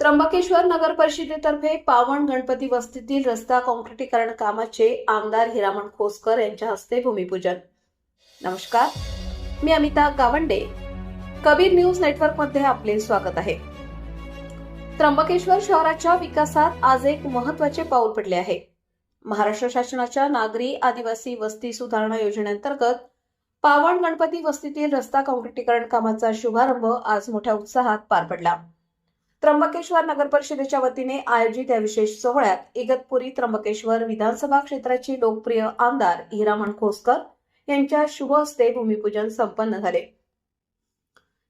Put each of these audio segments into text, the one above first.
त्र्यंबकेश्वर नगर परिषदेतर्फे पावण गणपती वस्तीतील रस्ता काँक्रिटीकरण कामाचे आमदार हिरामण खोसकर यांच्या हस्ते भूमिपूजन. नमस्कार मी अमिता गावंडे. कबीर न्यूज नेटवर्कमध्ये आपले स्वागत आहे. त्र्यंबकेश्वर शहराच्या विकासात आज एक महत्त्वाचे पाऊल पडले आहे. महाराष्ट्र शासनाच्या नागरी आदिवासी वस्ती सुधारणा योजनेअंतर्गत पावण गणपती वस्तीतील रस्ता काँक्रिटीकरण कामाचा शुभारंभ आज मोठ्या उत्साहात पार पडला. त्र्यंबकेश्वर नगर परिषदेच्या वतीने आयोजित या विशेष सोहळ्यात इगतपुरी त्र्यंबकेश्वर विधानसभा क्षेत्राचे लोकप्रिय आमदार हिरामण खोसकर यांच्या शुभ हस्ते भूमिपूजन संपन्न झाले.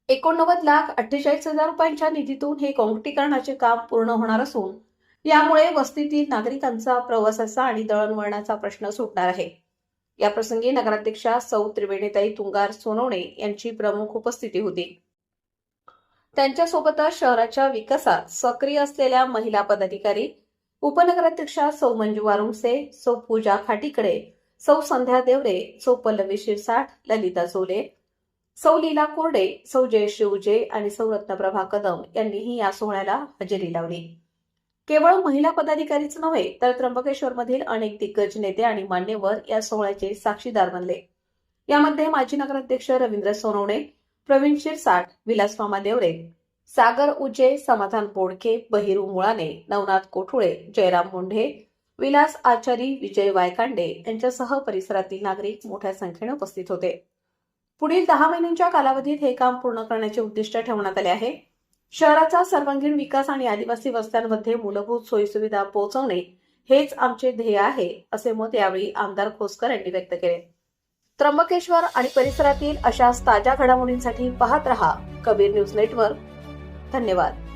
एकोणनव्वद लाख अठ्ठेचाळीस हजार रुपयांच्या निधीतून हे काँक्रिटीकरणाचे काम पूर्ण होणार असून यामुळे वस्तीतील नागरिकांचा प्रवासाचा आणि दळणवळणाचा प्रश्न सुटणार आहे. याप्रसंगी नगराध्यक्षा सौ त्रिवेणीताई तुंगार सोनवणे यांची प्रमुख उपस्थिती होती. त्यांच्यासोबतच शहराच्या विकासात सक्रिय असलेल्या महिला पदाधिकारी उपनगराध्यक्षा सौ मंजू वारुंसे सौ पूजा खाटीकडे सौ संध्या देवरे सौ पल्लवी शिरसाठ ललिता जोले सौ लीला कोरडे सौ जयश्री उजे आणि सौ रत्नप्रभा कदम यांनीही या सोहळ्याला हजेरी लावली. केवळ महिला पदाधिकारीच नव्हे तर त्र्यंबकेश्वरमधील अनेक दिग्गज नेते आणि मान्यवर या सोहळ्याचे साक्षीदार बनले. यामध्ये माजी नगराध्यक्ष रवींद्र सोनवणे प्रवीण शिरसाट विलास मामा देवरे सागर उजे समाधान बोडके बहिरू मुळाने नवनाथ कोठुळे जयराम मुंढे विलास आचारी विजय वायकांडे यांच्यासह परिसरातील नागरिक मोठ्या संख्येने उपस्थित होते. पुढील दहा महिन्यांच्या कालावधीत हे काम पूर्ण करण्याचे उद्दिष्ट ठेवण्यात आले आहे. शहराचा सर्वांगीण विकास आणि आदिवासी वस्त्यांमध्ये मूलभूत सोयीसुविधा पोहोचवणे हेच आमचे ध्येय आहे असे मत यावेळी आमदार खोसकर यांनी व्यक्त केले. त्र्यंबकेश्वर आणि परिसरातील अशाच ताज्या घडामोडींसाठी पाहत रहा कबीर न्यूज नेटवर्क. धन्यवाद.